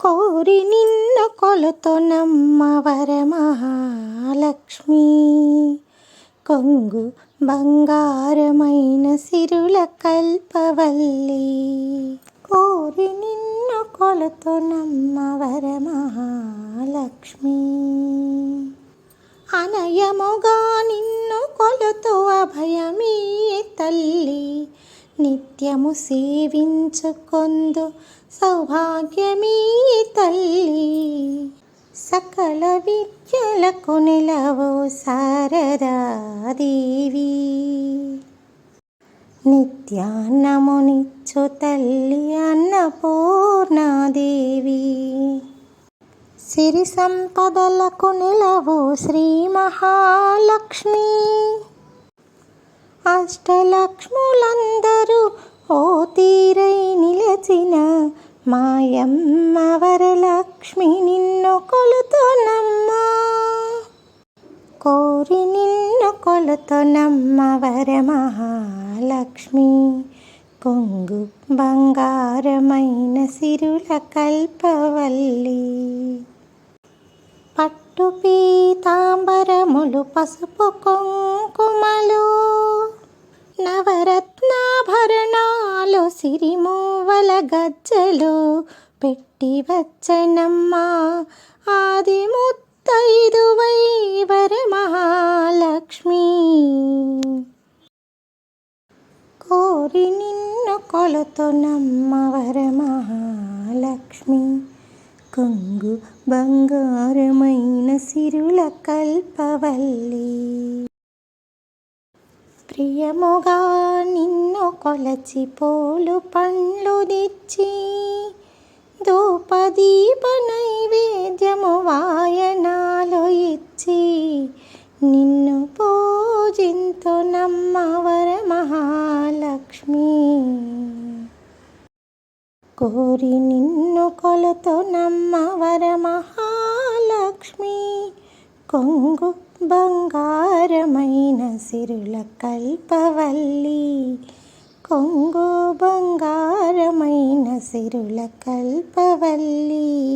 కోరి నిన్ను కొలుతొనమ్మ వరమహాలక్ష్మి కొంగు బంగారమైన సిరుల కల్పవల్లి. కోరి నిన్ను కొలుతొనమ్మ వరమహాలక్ష్మి అనయముగా నిన్ను కొలుతూ అభయమీ నిత్యము సేవించుకొందు సౌభాగ్యమీ తల్లి. సకల విద్యలకు నిలవు శారదాదేవి. నిత్యాన్నమునిచ్చు తల్లి అన్నపూర్ణాదేవి సిరి సంపదలకు నిలవు శ్రీ మహాలక్ష్మి. అష్టలక్ష్ములందరూ ఓ తీరై నిలచిన మాయమ్మ వరలక్ష్మి నిన్ను కొలుతోనమ్మా. కోరి నిన్ను కొలుతునమ్మ వరమహాలక్ష్మి. కొంగు బంగారమైన సిరుల కల్పవల్లి. పట్టు పీతాంబరములు పసుపు కుంకుమలు సిరిమూవల గజ్జలు పెట్టి వచ్చనమ్మా. ఆది ముత్తైదువై వరమహాలక్ష్మి కోరి నిన్ను కొలుతునమ్మ వరమహాలక్ష్మి కొంగు బంగారమైన సిరుల కల్పవల్లి. ప్రియముగా నిన్ను కొలచి పోలు పండ్లు తెచ్చి ధూపదీప నైవేద్యము వాయనాలు ఇచ్చి నిన్ను పూజింతు నమ్మవర మహాలక్ష్మి. కోరి నిన్ను కొలతో నమ్మవర మహాలక్ష్మి. కొంగు బంగారమైన సిరుల కల్పవల్లి కొంగు బంగారమైన సిరుల కల్పవల్లి.